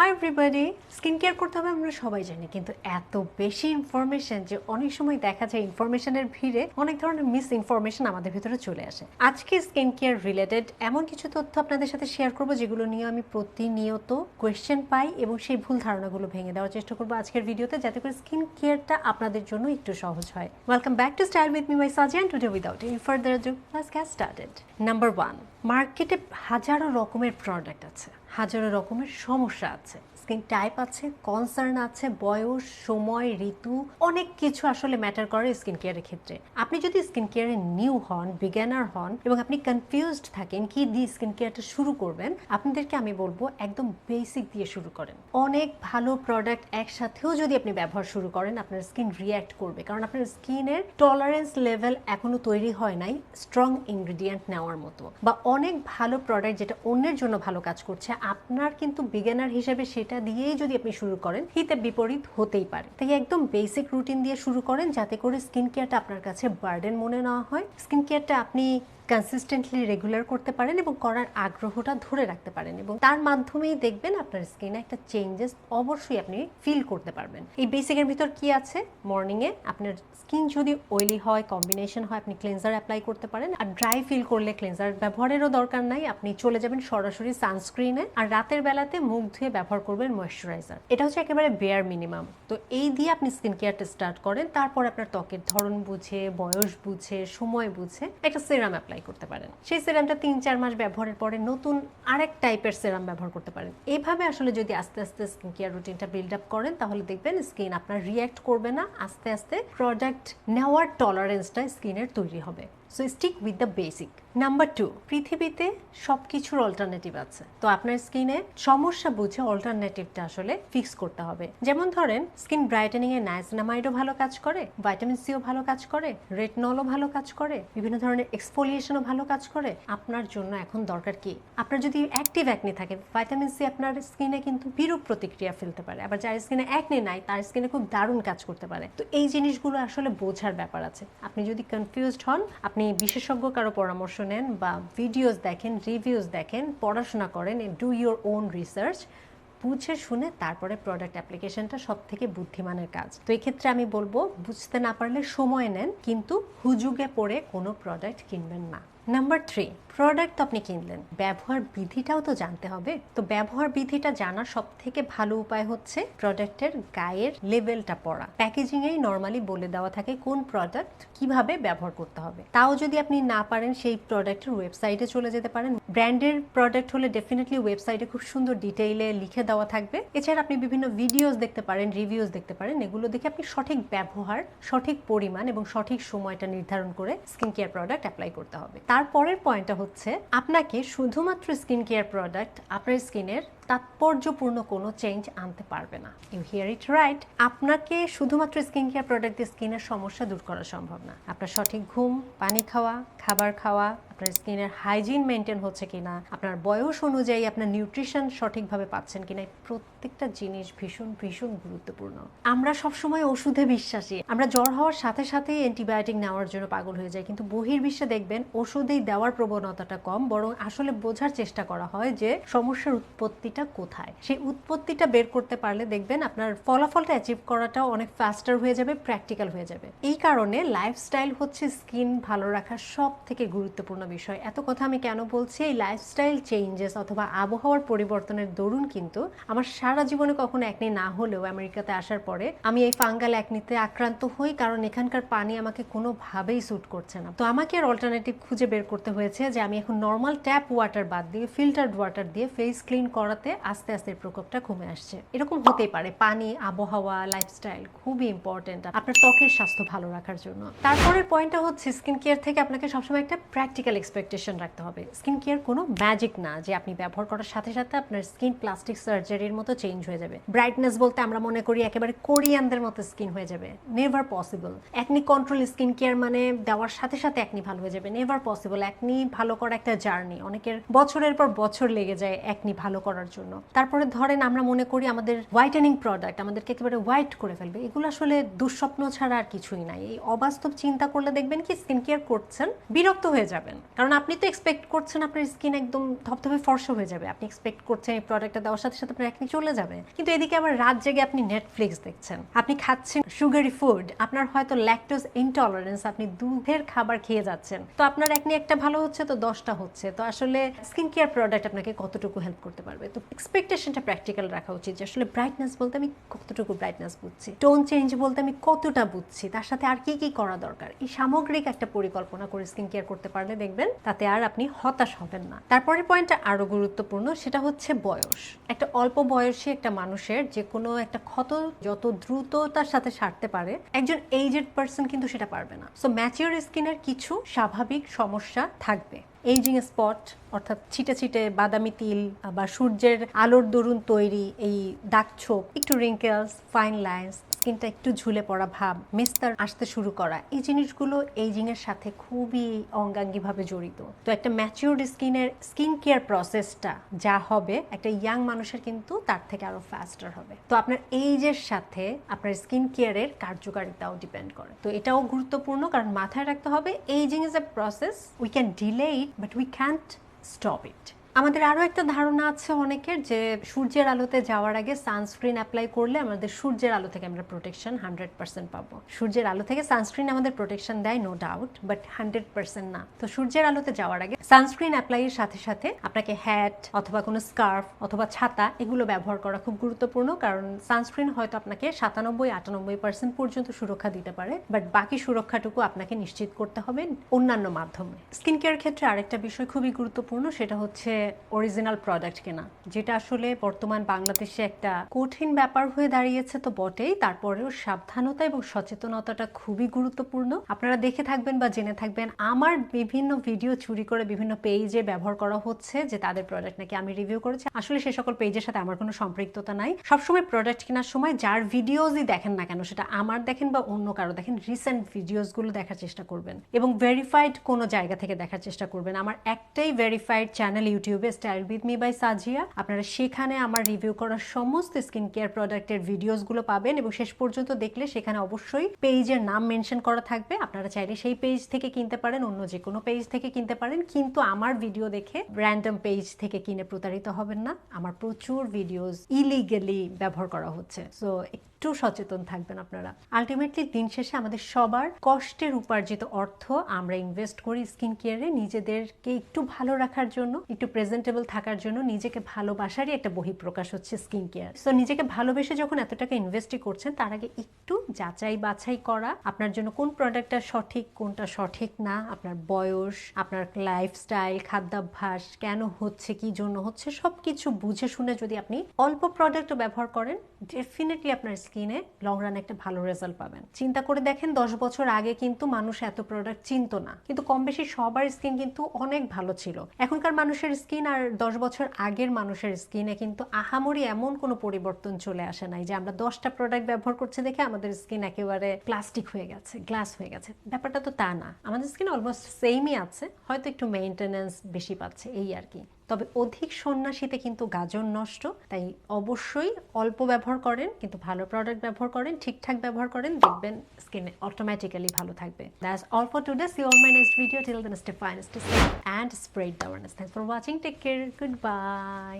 Hi everybody skin care করতে হবে আমরা সবাই জানি, কিন্তু এত বেশি ইনফরমেশন যে অনেক সময় দেখা যায় ইনফরমেশনের ভিড়ে অনেক ধরনের মিস ইনফরমেশন আমাদের ভিতরে চলে আসে। আজকে স্কিন কেয়ার রিলেটেড এমন কিছু তথ্য আপনাদের সাথে শেয়ার করব যেগুলো নিয়ে আমি প্রতিনিয়ত কোয়েশ্চেন পাই এবং সেই ভুল ধারণাগুলো ভেঙে দেওয়ার চেষ্টা করব আজকের ভিডিওতে, যাতে করে স্কিন কেয়ারটা আপনাদের জন্য একটু সহজ হয়। Welcome back to style with me my সাজিয়ান today without any further adu let's get started. Number one মার্কেটে হাজারো রকমের প্রোডাক্ট আছে। হাজারো রকমের সমস্যা আছে। স্কিন টাইপ আছে কনসার্ন আছে, বয়স, সময়, ঋতু, অনেক কিছু আসলে ম্যাটার করে স্কিন কেয়ারের ক্ষেত্রে। আপনি যদি স্কিন কেয়ারে নিউ হন বিজ্ঞানার হন এবং আপনি কনফিউজড থাকেন কি দিয়ে স্কিন কেয়ারটা শুরু করবেন, আপনাদেরকে আমি বলব একদম বেসিক দিয়ে শুরু করেন। অনেক ভালো প্রোডাক্ট একসাথেও যদি আপনি ব্যবহার শুরু করেন, আপনার স্কিন রিয়্যাক্ট করবে। কারণ আপনার স্কিনের টলারেন্স লেভেল এখনও তৈরি হয় নাই স্ট্রং ইনগ্রিডিয়েন্ট নেওয়ার মতো। বা অনেক ভালো প্রোডাক্ট যেটা অন্যের জন্য ভালো কাজ করছে, আপনার কিন্তু বিজ্ঞানার হিসেবে সেটা দিয়েই যদি আপনি শুরু করেন, হিতে বিপরীত হতেই পারে। তাই একদম বেসিক রুটিন দিয়ে শুরু করেন, যাতে করে স্কিন কেয়ারটা আপনার কাছে বার্ডেন মনে না হয়। স্কিন কেয়ারটা আপনি কনসিস্টেন্টলি রেগুলার করতে পারেন এবং করার আগ্রহটা ধরে রাখতে পারেন এবং তার মাধ্যমেই দেখবেন আপনার স্কিনে একটা চেঞ্জেস অবশ্যই আপনি ফিল করতে পারবেন। এই বেসিকের ভিতর কি আছে? মর্নিংয়ে আপনার স্কিন যদি অয়েলি হয় কম্বিনেশন হয়, আপনি ক্লেন্সার অ্যাপ্লাই করতে পারেন। আর ড্রাই ফিল করলে ক্লেন্সার ব্যবহারেরও দরকার নাই। আপনি চলে যাবেন সরাসরি সানস্ক্রিনে আর রাতের বেলাতে মুখ ধুয়ে ব্যবহার করবেন ময়শ্চারাইজার এটা হচ্ছে একেবারে বেয়ার মিনিমাম তো এই দিয়ে আপনি স্কিন কেয়ারটা স্টার্ট করেন, তারপর আপনার ত্বকের ধরন বুঝে, বয়স বুঝে, সময় বুঝে একটা সেরাম অ্যাপ্লাই করতে পারেন। সেই সেরামটা তিন চার মাস ব্যবহারের পরে নতুন আরেক টাইপের সেরাম ব্যবহার করতে পারেন। এইভাবে আসলে যদি আস্তে আস্তে স্কিন কেয়ার রুটিনটা বিল্ড আপ করেন, তাহলে দেখবেন স্কিন আপনার রিয়্যাক্ট করবে না, আস্তে আস্তে প্রোডাক্ট নেওয়ার টলারেন্সটা স্কিনের তৈরি হবে। So stick with the basic number two পৃথিবীতে সব কিছুর অল্টারনেটিভ আছে। তো আপনার স্কিনে সমস্যা বুঝে অল্টারনেটিভটা আসলে ফিক্স করতে হবে। যেমন ধরেন স্কিন ব্রাইটেনিং এ নাইসিনামাইডও ভালো কাজ করে ভাইটামিন সিও ভালো কাজ করে রেটনলও ভালো কাজ করে, বিভিন্ন ধরনের এক্সফোলিয়েশনও ভালো কাজ করে। আপনার জন্য এখন দরকার কি? আপনার যদি অ্যাক্টিভ অ্যাকনি থাকে ভাইটামিন সি আপনার স্কিনে কিন্তু বিরূপ প্রতিক্রিয়া ফেলতে পারে। আবার যার স্কিনে অ্যাকনি নাই, তার স্কিনে খুব দারুণ কাজ করতে পারে। তো এই জিনিসগুলো আসলে বোঝার ব্যাপার আছে। আপনি যদি কনফিউজড হন, আপনি বিশেষজ্ঞ কারও পরামর্শ নেন বা ভিডিওস দেখেন রিভিউজ দেখেন, পড়াশোনা করেন ডু ইউর ওন রিসার্চ বুঝে শুনে তারপরে প্রোডাক্ট অ্যাপ্লিকেশনটা সব থেকে বুদ্ধিমানের কাজ। তো এক্ষেত্রে আমি বলব, বুঝতে না পারলে সময় নেন, কিন্তু হুজুগে পড়ে কোনো প্রোডাক্ট কিনবেন না। নাম্বার থ্রি প্রোডাক্ট তো আপনি কিনলেন। ব্যবহার বিধিটাও তো জানতে হবে। তো ব্যবহার বিধিটা জানার সব থেকে ভালো উপায় হচ্ছে প্রোডাক্টের গায়ের লেভেলটা পড়া প্যাকেজিংয়েই নর্মালি বলে দেওয়া থাকে কোন প্রোডাক্ট কীভাবে ব্যবহার করতে হবে। তাও যদি আপনি না পারেন সেই প্রোডাক্টের ওয়েবসাইটে চলে যেতে পারেন। ব্র্যান্ডের প্রোডাক্ট হলে ডেফিনেটলি ওয়েবসাইটে খুব সুন্দর ডিটেইলে লিখে দেওয়া থাকবে। এছাড়া আপনি বিভিন্ন ভিডিওস দেখতে পারেন রিভিউস দেখতে পারেন। এগুলো দেখে আপনি সঠিক ব্যবহার, সঠিক পরিমাণ এবং সঠিক সময়টা নির্ধারণ করে স্কিন কেয়ার প্রোডাক্ট অ্যাপ্লাই করতে হবে। তারপরের পয়েন্টটা হচ্ছে আপনাকে শুধুমাত্র স্কিন কেয়ার প্রোডাক্ট আপনার স্কিনের তাৎপর্যপূর্ণ কোনো চেঞ্জ আনতে পারবে না। ইউ হিয়ার ইট রাইট আপনাকে শুধুমাত্র স্কিন কেয়ার প্রোডাক্ট দিয়ে স্কিনের সমস্যা দূর করা সম্ভব না। আপনার সঠিক ঘুম, পানি খাওয়া, খাবার খাওয়া, আপনার স্কিনের হাইজিন মেনটেন হচ্ছে কিনা, আপনার বয়স অনুযায়ী আপনার নিউট্রিশন সঠিকভাবে পাচ্ছেন কিনা প্রত্যেকটা জিনিস ভীষণ ভীষণ গুরুত্বপূর্ণ। আমরা সবসময় ওষুধে বিশ্বাসী। আমরা জ্বর হওয়ার সাথে সাথে অ্যান্টিবায়োটিক নেওয়ার জন্য পাগল হয়ে যাই। কিন্তু বহির্বিশ্বে দেখবেন ওষুধেই দেওয়ার প্রবণতাটা কম, বরং আসলে বোঝার চেষ্টা করা হয় যে সমস্যার উৎপত্তিটা কোথায়? সেই উৎপত্তিটা বের করতে পারলে দেখবেন আপনার ফলাফলটা অ্যাচিভ করাটাও অনেক ফাস্টার হয়ে যাবে প্র্যাকটিক্যাল হয়ে যাবে। এই কারণে লাইফস্টাইল হচ্ছে স্কিন ভালো রাখার সব থেকে গুরুত্বপূর্ণ বিষয়। এত কথা আমি কেন বলছি? এই লাইফস্টাইল চেঞ্জেস অথবা আবহাওয়ার পরিবর্তনের দরুন কিন্তু আমার সারা জীবনে কখনো একনি না হলেও আমেরিকাতে আসার পরে আমি এই ফাঙ্গাল একনিতে আক্রান্ত হই কারণ এখানকার পানি আমাকে কোনোভাবেই স্যুট করছে না। তো আমাকে আর অল্টারনেটিভ খুঁজে বের করতে হয়েছে যে আমি এখন নর্মাল ট্যাপ ওয়াটার বাদ দিয়ে ফিল্টার্ড ওয়াটার দিয়ে ফেস ক্লিন করাতে আস্তে আস্তে প্রকোপটা কমে আসছে। এরকম হতেই পারে। পানি, আবহাওয়া লাইফস্টাইল খুবই ইম্পর্টেন্ট আপনার ত্বকের স্বাস্থ্য ভালো রাখার জন্য। তারপরের পয়েন্টটা হচ্ছে স্কিন কেয়ার থেকে আপনাকে সবসময় একটা প্র্যাকটিক্যাল এক্সপেকটেশন রাখতে হবে। স্কিন কেয়ার কোনো ম্যাজিক না যে আপনি ব্যবহার করার সাথে সাথে আপনার স্কিন প্লাস্টিক সার্জারির মতো চেঞ্জ হয়ে যাবে। ব্রাইটনেস বলতে আমরা মনে করি একেবারে কোরিয়ানদের মতো স্কিন হয়ে যাবে। Never possible acne control skin care মানে দেওয়ার সাথে সাথে একনি ভালো হয়ে যাবে। নেভার পসিবল একনি ভালো করা একটা জার্নি অনেকের বছরের পর বছর লেগে যায় একনি ভালো করার জন্য। তারপরে ধরেন আমরা মনে করি আমাদের হোয়াইটেনিং প্রোডাক্ট আমাদেরকে একেবারে হোয়াইট করে ফেলবে। এগুলো আসলে দুঃস্বপ্ন ছাড়া আর কিছুই নাই। এই অবাস্তব চিন্তা করলে দেখবেন কি স্কিন কেয়ার করছেন, বিরক্ত হয়ে যাবেন। কারণ আপনি তো এক্সপেক্ট করছেন আপনার স্কিন একদম ধপধপে ফর্সা হয়ে যাবে। আপনি এক্সপেক্ট করছেন এই প্রোডাক্টটা দেওয়ার সাথে সাথে আপনার একনি চলে যাবে। কিন্তু এদিকে আবার রাত জেগে আপনি নেটফ্লিক্স দেখছেন। আপনি খাচ্ছেন সুগারি ফুড আপনার হয়তো ল্যাকটোজ ইনটলারেন্স আপনি দুধের খাবার খেয়ে যাচ্ছেন। তো আপনার একনি একটা ভালো হচ্ছে, তো দশটা হচ্ছে। তো আসলে স্কিন কেয়ার প্রোডাক্ট আপনাকে কতটুকু হেল্প করতে পারবে? তো এক্সপেকটেশনটা প্র্যাকটিক্যাল রাখা উচিত যে আসলে ব্রাইটনেস বলতে আমি কতটুকু ব্রাইটনেস বুঝছি? টোন চেঞ্জ বলতে আমি কতটা বুঝছি? তার সাথে আর কি কি করা দরকার? এই সামগ্রিক একটা পরিকল্পনা করে স্কিন কেয়ার করতে পারলে দেখবেন তাতে আর আপনি হতাশ হবেন না। তারপরের পয়েন্টটা আরও গুরুত্বপূর্ণ, সেটা হচ্ছে বয়স। একটা অল্প বয়সী একটা মানুষের যে কোনো একটা ক্ষত যত দ্রুততার সাথে সারতে পারে, একজন এইজেড পার্সন কিন্তু সেটা পারবে না। সো ম্যাচিওর স্কিনের কিছু স্বাভাবিক সমস্যা থাকবে। এইজিং স্পট অর্থাৎ ছিটে ছিটে বাদামি তিল বা সূর্যের আলোর দরুন তৈরি এই দাগ ছোপ, একটু রিঙ্কেলস ফাইন লাইন্স স্কিনটা একটু ঝুলে পড়া ভাব মেস্তার আসতে শুরু করা, এই জিনিসগুলো এইজিং এর সাথে খুবই অঙ্গাঙ্গিভাবে জড়িত। তো একটা ম্যাচিওর্ড স্কিনের স্কিন কেয়ার প্রসেসটা যা হবে, একটা ইয়াং মানুষের কিন্তু তার থেকে আরও ফাস্টার হবে। তো আপনার এইজের সাথে আপনার স্কিন কেয়ারের কার্যকারিতাও ডিপেন্ড করে। তো এটাও গুরুত্বপূর্ণ, কারণ মাথায় রাখতে হবে ageing is a process we can delay it but we can't stop it আমাদের আরও একটা ধারণা আছে অনেকের যে সূর্যের আলোতে যাওয়ার আগে সানস্ক্রিন অ্যাপ্লাই করলে আমাদের সূর্যের আলো থেকে আমরা প্রোটেকশন হান্ড্রেড পার্সেন্ট পাবো। সূর্যের আলো থেকে সানস্ক্রিন আমাদের প্রোটেকশন দেয় no doubt but hundred percent না। তো সূর্যের আলোতে যাওয়ার আগে সানস্ক্রিন অ্যাপ্লাইয়ের সাথে সাথে আপনাকে হ্যাট অথবা কোনো স্কার্ফ অথবা ছাতা এগুলো ব্যবহার করা খুব গুরুত্বপূর্ণ, কারণ সানস্ক্রিন হয়তো আপনাকে সাতানব্বই, আটানব্বই পার্সেন্ট পর্যন্ত সুরক্ষা দিতে পারে বাট বাকি সুরক্ষাটুকু আপনাকে নিশ্চিত করতে হবে অন্যান্য মাধ্যমে। স্কিন কেয়ার ক্ষেত্রে আরেকটা বিষয় খুবই গুরুত্বপূর্ণ, সেটা হচ্ছে অরিজিনাল প্রোডাক্ট কেনা, যেটা আসলে বর্তমান বাংলাদেশে একটা কঠিন ব্যাপার হয়ে দাঁড়িয়েছে তো বটেই। তারপরেও সাবধানতা এবং সচেতনতাটা খুবই গুরুত্বপূর্ণ। আপনারা দেখে থাকবেন বা জেনে থাকবেন, আমার বিভিন্ন ভিডিও চুরি করে বিভিন্ন পেজে ব্যবহার করা হচ্ছে যে তাদের প্রোডাক্ট নাকি আমি রিভিউ করেছি। আসলে সে সকল পেজের সাথে আমার কোনো সম্পৃক্ততা নাই। সবসময় প্রোডাক্ট কেনার সময় যার ভিডিওজই দেখেন না কেন, সেটা আমার দেখেন বা অন্য কারও দেখেন রিসেন্ট ভিডিওসগুলো দেখার চেষ্টা করবেন। এবং ভেরিফাইড কোনো জায়গা থেকে দেখার চেষ্টা করবেন। আমার একটাই ভেরিফাইড চ্যানেল ইউটিউবে style with me by Sajia আপনারা সেখানে আমার রিভিউ করা সমস্ত স্কিন কেয়ার প্রোডাক্টের ভিডিওসগুলো পাবেন এবং শেষ পর্যন্ত দেখলে সেখানে অবশ্যই পেজের নাম মেনশন করা থাকবে। আপনারা চাইলে সেই পেজ থেকে কিনতে পারেন, অন্য যে কোনো পেজ থেকে কিনতে পারেন, কিন্তু আমার ভিডিও দেখে র্যান্ডম পেজ থেকে কিনে প্রতারিত হবেন না। আমার প্রচুর ভিডিওস ইলিগালি ব্যবহার করা হচ্ছে। সো একটু সচেতন থাকবেন আপনারা। আলটিমেটলি দিন শেষে আমাদের সবার কষ্টের উপার্জিত অর্থ আমরা ইনভেস্ট করি স্কিন কেয়ারে নিজেদেরকে একটু ভালো রাখার জন্য, একটু প্রেজেন্টেবল থাকার জন্য, নিজেকে ভালোবাসারই একটা বহিঃপ্রকাশ হচ্ছে স্কিন কেয়ার সো নিজেকে ভালোবেসে যখন এত টাকা ইনভেস্টই করছেন, তার আগে একটু যাচাই বাছাই করা, আপনার জন্য কোন প্রোডাক্টটা সঠিক, কোনটা সঠিক না, আপনার বয়স, আপনার লাইফস্টাইল খাদ্যাভ্যাস, কেন হচ্ছে, কি জন্য হচ্ছে সব কিছু বুঝে শুনে যদি আপনি অল্প প্রোডাক্টও ব্যবহার করেন ডেফিনেটলি আপনার স্কিনে লং রান একটা ভালো রেজাল্ট পাবেন। চিন্তা করে দেখেন, দশ বছর আগে কিন্তু মানুষ এত প্রোডাক্ট চিনতো না। কিন্তু কম বেশি সবার স্কিন কিন্তু অনেক ভালো ছিল। এখনকার মানুষের স্কিন আর দশ বছর আগের মানুষের স্কিনে কিন্তু আহামরি এমন কোনো পরিবর্তন চলে আসে নাই যে আমরা দশটা প্রোডাক্ট ব্যবহার করছি দেখে আমাদের স্কিন একেবারে প্লাস্টিক হয়ে গেছে গ্লাস হয়ে গেছে। ব্যাপারটা তো তা না। আমাদের স্কিন অলমোস্ট সেমই আছে, হয়তো একটু মেনটেনেন্স বেশি পাচ্ছে, এই আর কি। তবে অধিক সন্ন্যাসীতে কিন্তু গাজন নষ্ট। তাই অবশ্যই অল্প ব্যবহার করেন, কিন্তু ভালো প্রোডাক্ট ব্যবহার করেন, ঠিকঠাক ব্যবহার করেন, দেখবেন স্কিনে অটোমেটিক্যালি ভালো থাকবে। That's all for today see all my next video till the next fine and spread the awareness thanks for watching take care good bye